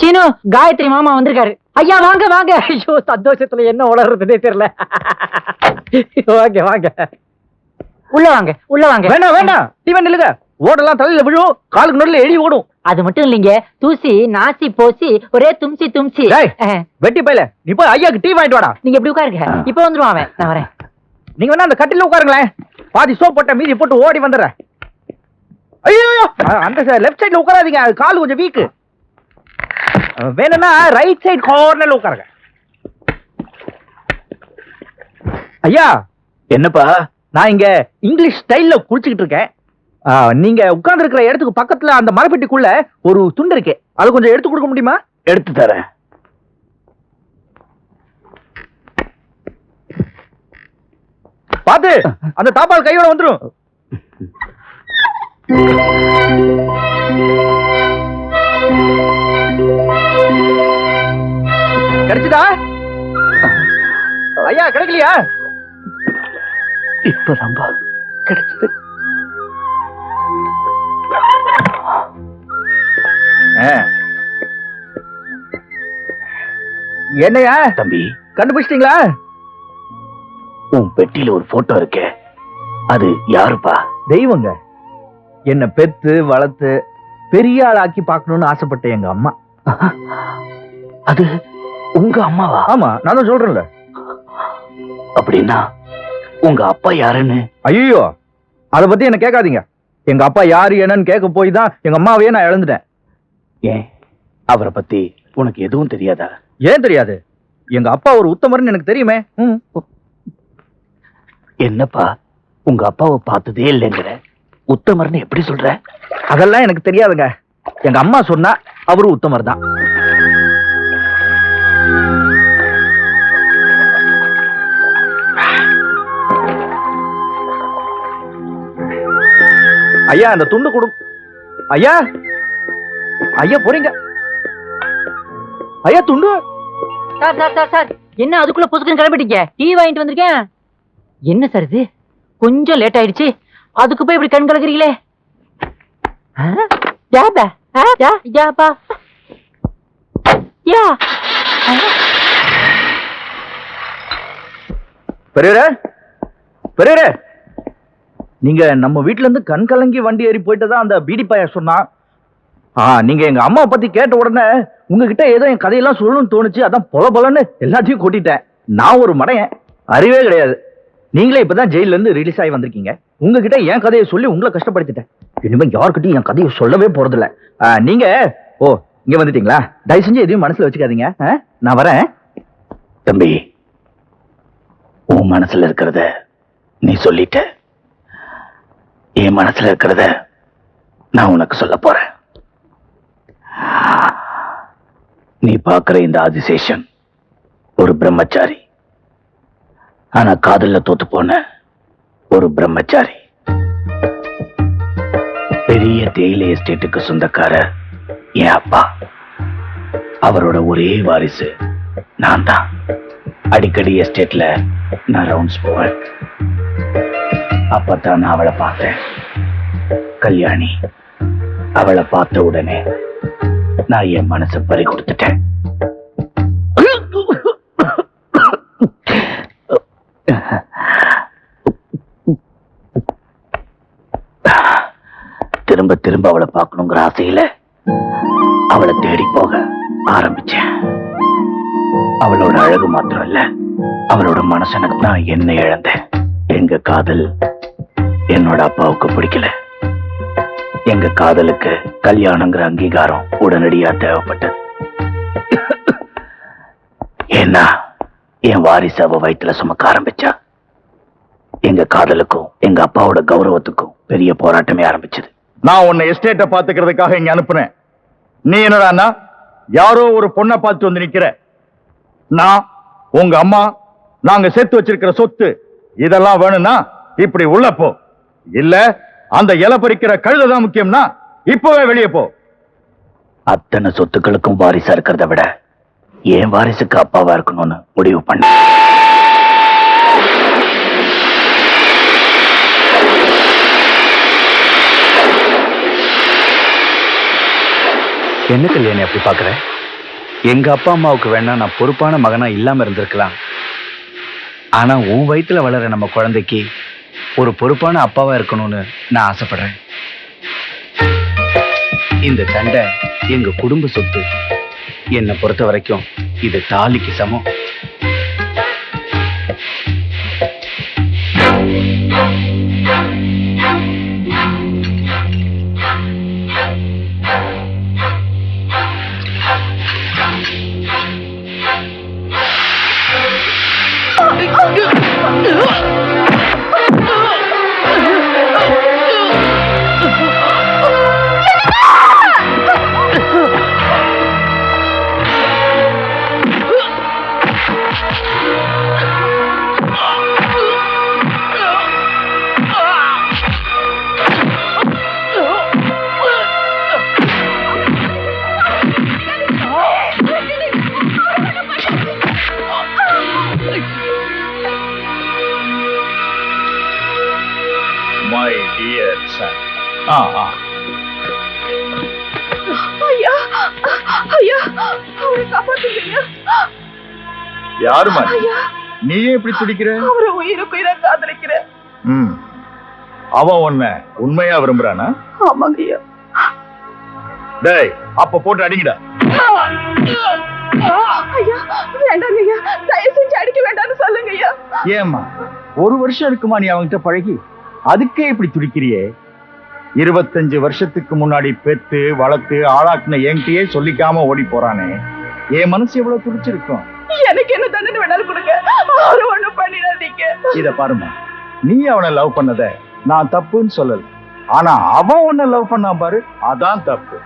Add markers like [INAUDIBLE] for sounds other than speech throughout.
சீனு காயத்ரி மாமா வந்திருக்காரு. ஐயா வாங்க வாங்க. ஐயோ சந்தோஷத்துல என்ன உளறதுன்னே தெரியல. வாங்க வாங்க. உள்ள வாங்க உள்ள வாங்க. வேண்டாம் வேண்டாம் டிவன் நில்லுங்க. ஓடெல்லாம் தலையில விழும். காலுக்கு நடுல எலி ஓடும். அது மட்டும் இல்லைங்க. தூசி நாசி போசி ஒரே தும்சி தும்சி. வெட்டி பையல. நீ போய் ஐயாக்கு டீ வாங்கிட்டு வாடா. நீங்க எப்படி உட்காருங்க. இப்ப வந்துருவான் அவன். நான் வரேன். நீங்க வேணா அந்த கட்டில உட்காருங்களேன். பாதி சோப் போட்ட மீதி போட்டு ஓடி வந்துடுறேன். ஐயோ அந்த லெஃப்ட் சைடுல உட்காராதீங்க. கால் கொஞ்சம் வீக்கு. வேணும்னா ரைட் சைடு கார்னர்ல உட்காருங்க. ஐயா என்னப்பா? நான் இங்க இங்கிலீஷ் ஸ்டைல்ல குளிச்சுக்கிட்டு இருக்கேன். நீங்க உட்கார்ந்து இருக்கிற இடத்துக்கு பக்கத்துல அந்த மரப்பெட்டிக்குள்ள ஒரு துண்டு இருக்கு. அது கொஞ்சம் எடுத்து கொடுக்க முடியுமா? எடுத்து தரேன். பாத்து அந்த தாப்பால் கையோட வந்துரும். [LAUGHS] கிடைச்சுதா? ஐயா கிடைக்கலையா? இப்பதான்பா கிடைச்சது. என்னையா? தம்பி. கண்டுபிடிச்சிட்டீங்களா? உன் பெட்டியில ஒரு போட்டோ இருக்கே. அது யாருப்பா? தெய்வங்க. என்ன பெத்து வளர்த்து பெரிய ஆளாக்கி பார்க்கணும்னு ஆசைப்பட்ட எங்க அம்மா. அது உங்க அம்மாவா? ஆமா நான் தான் சொல்றேன்ல. அப்படின்னா உங்க அப்பா யாருன்னு? ஐயோ அத பத்தி என்ன கேட்காதீங்க. எங்க அப்பா யாரு என்னன்னு கேட்க போய் தான் எங்க அம்மாவையே நான் இழந்துட்டேன். ஏன்? அவரை பத்தி உனக்கு எதுவும் தெரியாதா? ஏன் தெரியாது? எங்க அப்பா ஒரு உத்தமர்னு எனக்கு தெரியுமே. ம். என்னப்பா உங்க அப்பாவை பார்த்ததே இல்லைங்கிற? உத்தமர்னு எப்படி சொல்ற? அதெல்லாம் எனக்கு தெரியாதுங்க. எங்க அம்மா சொன்னா அவரு உத்தமர் தான். ஐயா அந்த துண்டு கொடு. ஐயா ஐயா போறீங்க. ஐயா துண்டு. சார் சார் சார் சார் என்ன அதுக்குள்ள புதுக்குன்னு கிளம்பிட்டீங்க? டீ வாங்கிட்டு வந்திருக்கேன். என்ன சார் இது? கொஞ்சம் லேட் ஆயிடுச்சு. அதுக்கு போய் இப்படி கண் கலக்குறீங்களே? ஆ? யாபா? ஆ? யா? பெரியரே பெரியரே நீங்க நம்ம வீட்ல இருந்து கண் கலங்கி வண்டி ஏறி போயிட்டதா அந்த பீடி பையன் சொன்னான் ஆ நீங்க எங்க அம்மா பத்தி கேட்ட உடனே உங்ககிட்ட ஏதோ என் கதையெல்லாம் சொல்லணும்னு தோணுச்சு அதான் பொல பொலன்னு எல்லாத்தையும் கூட்டிட்டேன் நான் ஒரு மடையன் அறிவே கிடையாது நீங்களே இப்பதான் ஜெயில இருந்து ரிலீஸ் ஆகி வந்திருக்கீங்க. உங்ககிட்ட என் கதையை சொல்லி உங்களை கஷ்டப்படுத்திட்டேன். இனிமே யாருக்கிட்டையும் என் கதையை சொல்லவே போறதில்ல. நீங்க ஓ இங்க வந்துட்டீங்களா? தயவு செஞ்சு எதையும் மனசுல வச்சுக்காதீங்க. நான் வரேன். தம்பி உன் மனசுல இருக்கிறத நீ சொல்லிட்ட? என் மனசுல இருக்கிறத நான் உனக்கு சொல்ல போறேன். நீ பார்க்கிற இந்த ஆதிசேஷன் ஒரு பிரம்மச்சாரி. ஆனா காதல்ல தோத்து போன ஒரு பிரம்மச்சாரி. பெரிய தேயிலை எஸ்டேட்டுக்கு சொந்தக்காரர் என் அப்பா. அவரோட ஒரே வாரிசு நான் தான். அடிக்கடி எஸ்டேட்ல நான் ரவுண்ட்ஸ் போவேன். அப்பதான் நான் அவளை பார்த்தேன். கல்யாணி அவளை பார்த்த உடனே நான் என் மனசை பறி கொடுத்துட்டேன். திரும்ப திரும்ப அவளை பார்க்கணுங்கிற ஆசையில அவளை தேடி போக ஆரம்பிச்சேன். அவளோட அழகு மாத்திரம் இல்ல அவளோட மனசனுக்கு தான் என்ன இழந்தேன். எங்க காதல் என்னோட அப்பாவுக்கு பிடிக்கல. எங்க காதலுக்கு கல்யாணங்கிற அங்கீகாரம் உடனடியா தேவைப்பட்டது. ஏன்னா என் வாரிசு அவ வயித்துல சுமக்க ஆரம்பிச்சா எங்க காதலுக்கும் எங்க அப்பாவோட கௌரவத்துக்கும் பெரிய போராட்டமே ஆரம்பிச்சது. நான் உன்னை எஸ்டேட்டை பார்த்துக்கிறதுக்காக இங்க அனுப்புனேன். நீ என்னடான்னா யாரோ ஒரு பொண்ணை பார்த்து வந்து நிக்கிற. நான் உங்க அம்மா நாங்க சேர்த்து வச்சிருக்கிற சொத்து இதெல்லாம் வேணும்னா இப்படி உள்ள போ. இல்ல அந்த இலை பறிக்கிற கழுதை தான் முக்கியம்னா இப்பவே வெளியே போ. அத்தனை சொத்துக்களுக்கும் வாரிசா இருக்கிறத விட என் வாரிசுக்கு அப்பாவா இருக்கணும்னு முடிவு பண்ண? என்ன கல்யாணி அப்படி பார்க்குற? எங்க அப்பா அம்மாவுக்கு வேணா நான் பொறுப்பான மகனாக இல்லாமல் இருந்திருக்கலாம். ஆனா உன் வயித்துல வளர நம்ம குழந்தைக்கு ஒரு பொறுப்பான அப்பாவா இருக்கணும்னு நான் ஆசைப்படுறேன். இந்த சண்டை எங்க குடும்ப சொத்து. என்னை பொறுத்த வரைக்கும் இது தாலிக்கு சமம். ஆ ஆ. ஐயா ஐயா அவரை காப்பாத்துங்க யாருமா நீ? ஐயா. நீயே இப்படி துடிக்கிற? அவரை உயிருக்கு உயிரா காதலிக்கிறேன் ம். அவன் உன்னை உண்மையா விரும்புறானா? ஆமாங்க ஐயா டேய் அப்ப போட்டு அடிங்கடா. ஐயா ஐயா தயவு செஞ்சு அடிக்க வேண்டாம்னு சொல்லுங்க ஐயா ஏம்மா ஒரு வருஷம் இருக்குமா நீ அவன்கிட்ட பழகி? அதுக்கே இப்படி துடிக்கிறியே. இருபத்தஞ்சு வருஷத்துக்கு முன்னாடி பெத்து வளர்த்து ஆளாக்குன என்கிட்டயே சொல்லிக்காம ஓடி போறானே. என் மனசு எவ்வளவு துடிச்சிருக்கும்? எனக்கு என்ன தண்டனை வேணாலும் கொடுங்க. அவரை ஒண்ணும் பண்ணிடாதீங்க. இத பாருமா. நீ அவனை லவ் பண்ணத நான் தப்புன்னு சொல்லல. ஆனா அவன் உன்னை லவ் பண்ணா பாரு அதான் தப்பு.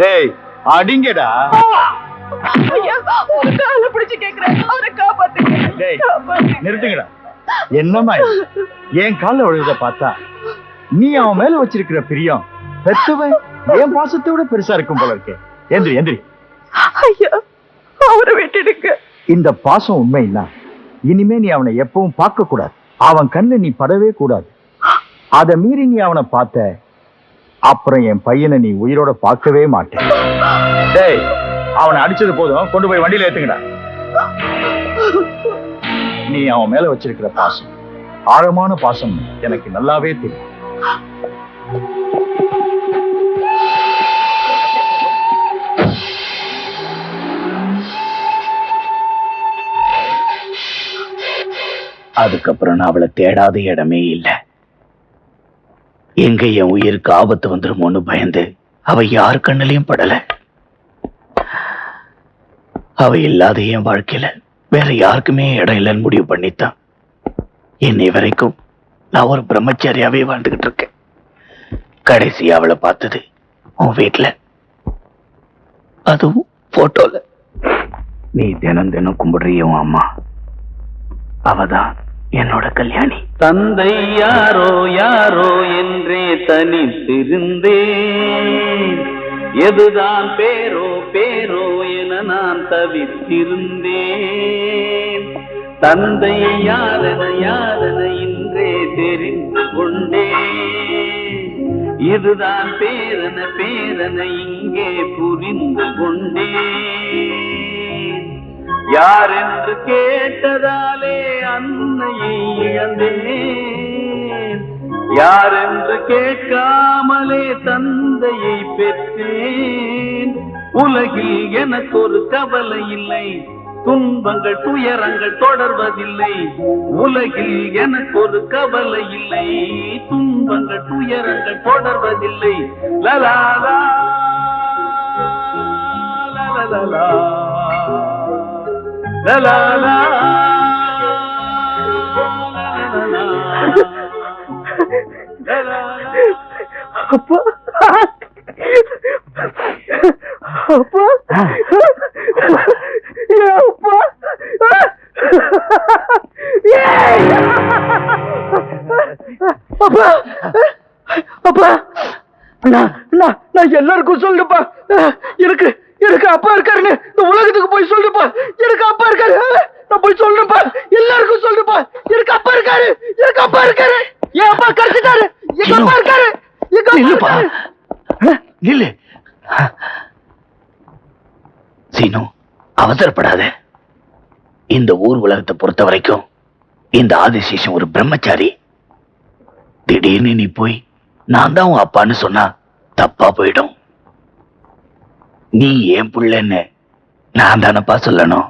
டேய் அடிங்கடா. ஐயா உங்க கால பிடிச்சு கேக்குறேன். அவரை காப்பாத்துங்க. டேய் நிறுத்துங்கடா. என்னம்மா? என் கால விழுத பார்த்தா நீ அவன் மேல வச்சிருக்கிற பிரியம். பெத்தவன் என் பாசத்தை விட பெருசா இருக்கும் போல இருக்கே. எந்திரி எந்திரி. ஐயா அவரை விட்டுடுங்க. இந்த பாசம் உண்மைன்னா இனிமே நீ அவனை எப்பவும் பார்க்க கூடாது. அவன் கண்ணு நீ படவே கூடாது. அத மீறி நீ அவனை பார்த்த அப்புறம் என் பையனை நீ உயிரோட பார்க்கவே மாட்டேன். டேய் அவனை அடிச்சது போதும். கொண்டு போய் வண்டியில ஏத்துங்கடா. நீ அவன் மேல வச்சிருக்கிற பாசம். ஆழமான பாசம் எனக்கு நல்லாவே தெரியும். அதுக்கப்புறம் நான் அவளை தேடாத இடமே இல்லை. எங்க என் உயிருக்கு ஆபத்து வந்துருமோன்னு பயந்து அவ யார் கண்ணிலையும் படல. அவ இல்லாத என் வாழ்க்கையில வேற யாருக்குமே இடம் இல்லைன்னு முடிவு பண்ணித்தான் என்னை வரைக்கும் நான் ஒரு பிரம்மச்சாரியாவே வாழ்ந்துகிட்டு இருக்கேன். கடைசி அவளை பார்த்தது உன் வீட்டில் அதுவும் போட்டோல நீ தினம் தினம் கும்பிடுறிய உன் அம்மா. அவதான் என்னோட கல்யாணி. தந்தை யாரோ யாரோ என்றே தனித்திருந்தே எதுதான் பேரோ பேரோ என நான் தவித்திருந்தேன். தந்தை யாரென யாரென இன்றே தெரிந்து கொண்டே இதுதான் பேரன பேரனை இங்கே புரிந்து கொண்டே யார் என்று கேட்டதாலே அன்னையை இழந்தேன். யார் என்று கேட்காமலே தந்தையை பெற்றேன். உலகில் எனக்கு ஒரு கவலை இல்லை துன்பங்கள் துயரங்கள் தொடர்வதில்லை உலகில் எனக்கு ஒரு கவலை இல்லை துன்பங்கள் துயரங்கள் தொடர்வதில்லை லலாலா லலலலா. La அப்பா அப்பா அப்பா! அப்பா! நான் எல்லாருக்கும் சொல்லுப்பா. எனக்கு எனக்கு அப்பா இருக்காருன்னு இந்த உலகத்துக்கு போய் சொல்லுப்பா. எனக்கு அப்பா இருக்காரு. நான் போய் சொல்லுப்பா எல்லாருக்கும் சொல்லுப்பா. எனக்கு அப்பா இருக்காரு. எனக்கு அப்பா இருக்காரு. என் அப்பா கிடைச்சிட்டாரு எங்க அப்பா இருக்காரு. எங்க இருக்காரு. நில்லு. சீனு அவசரப்படாத. இந்த ஊர் உலகத்தை பொறுத்த வரைக்கும் இந்த ஆதிசேஷன் ஒரு பிரம்மச்சாரி. திடீர்னு நீ போய் நான் தான் உன் அப்பான்னு சொன்னா தப்பா போயிடும். நீ ஏன் புள்ளன்னு நான் தானப்பா சொல்லணும்.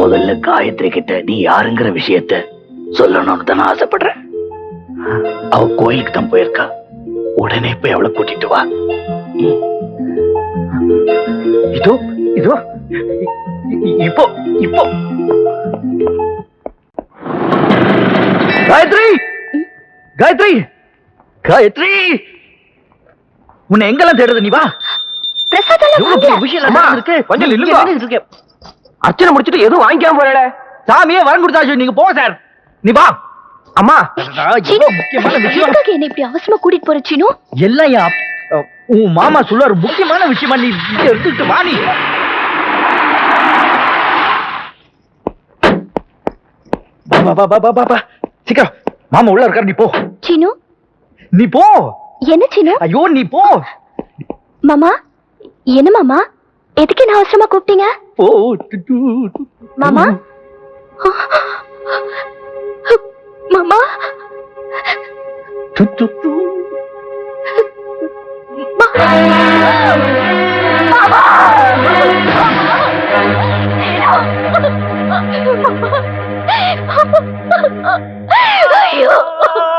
முதல்ல காயத்ரி கிட்ட நீ யாருங்கிற விஷயத்த சொல்லணும்னு தானே ஆசைப்படுறேன். அவ கோயிலுக்கு தான் போயிருக்கா. உடனே போய் அவளை கூட்டிட்டு வா. இதோ இதோ. இப்போ இப்போ. காயத்ரி! காயத்ரி! காயத்ரி! உன்னை எங்கெல்லாம் தேடுறது நீ வா. அர்ச்சனை முடிச்சிட்டு எதுவும் வாங்கிக்காம போறல சாமியே வரம் கொடுத்தாச்சு நீங்க போங்க சார். நீ வா. அம்மா. முக்கியமான விஷயம். என்ன இப்படி அவசரமா கூட்டிட்டு போற சீனு? எல்லாம் உன் மாமா சொல்லுவாரு முக்கியமான விஷயமா நீ எடுத்துட்டு வா நீ. சீக்கிரம். மாமா உள்ள இருக்காரு நீ போ. சீனு நீ போ. என்ன சீனு ஐயோ நீ போ. மாமா என்ன மாமா? எதுக்கு என்ன அவசரமா கூப்பிட்டீங்க? போ டு. மாமா? மாமா? To, [LAUGHS] to,